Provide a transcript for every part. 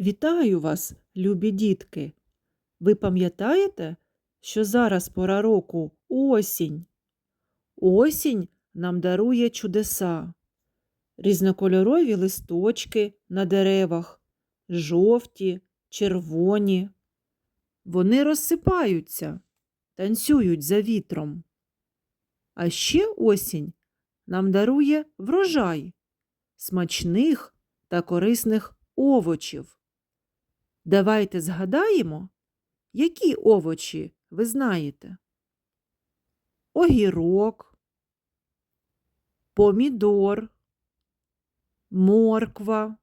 Вітаю вас, любі дітки! Ви пам'ятаєте, що зараз пора року осінь? Осінь нам дарує чудеса, різнокольорові листочки на деревах, жовті, червоні. Вони розсипаються, танцюють за вітром. А ще осінь нам дарує врожай смачних та корисних овочів. Давайте згадаємо, які овочі ви знаєте. Огірок, помідор, морква,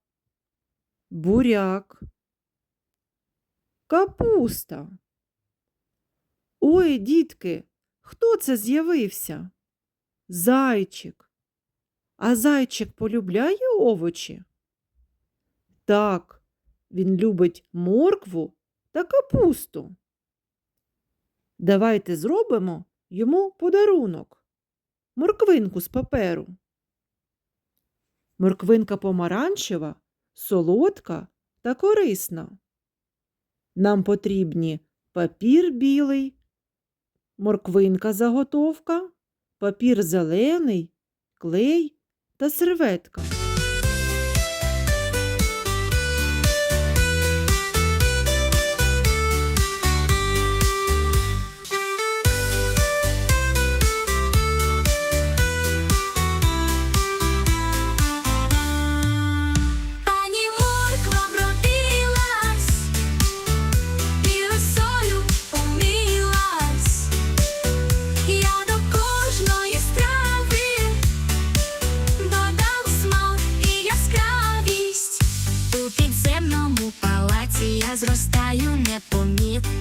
буряк, капуста. Ой, дітки, хто це з'явився? Зайчик. А зайчик полюбляє овочі? Так, він любить моркву та капусту. Давайте зробимо йому подарунок морквинку з паперу. Морквинка помаранчева, солодка та корисна. Нам потрібні папір білий, морквинка заготовка, папір зелений, клей та серветка.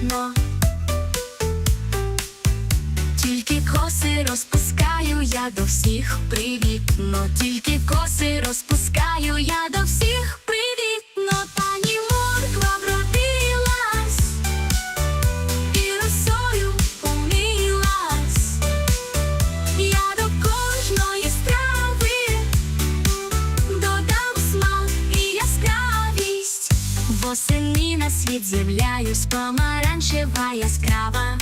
Непомітно. Тільки коси розпускаю, я до всіх привітно. Тільки коси розпускаю, я до всіх привітно. Пані морква вродилась і росою умилась. Я до кожної страви додам смак і яскравість. Восени на світ з'являюсь, помаранчева яскрава.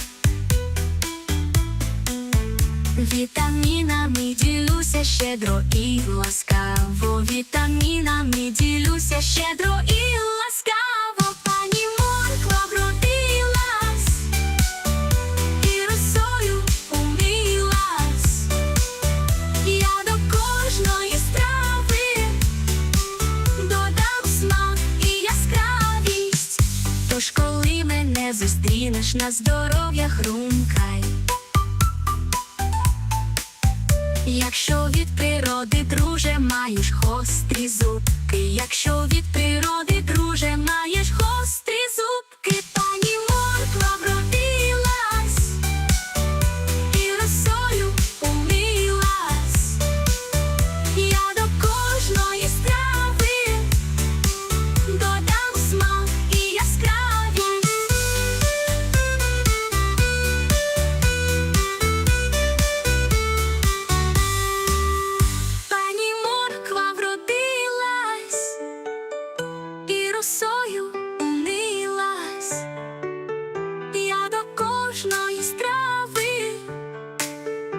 Вітамінами ділюся щедро і ласкаво. Вітамінами ділюся щедро і зустрінеш на здоров'я хрумкай. Якщо від природи, друже, маєш гострі зубки, якщо від природи, друже, маєш гострі кожної страви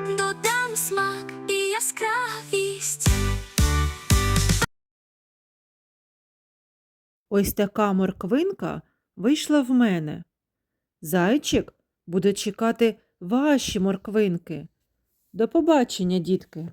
додам смак і яскравість. Ось така морквинка вийшла в мене. Зайчик буде чекати ваші морквинки. До побачення, дітки!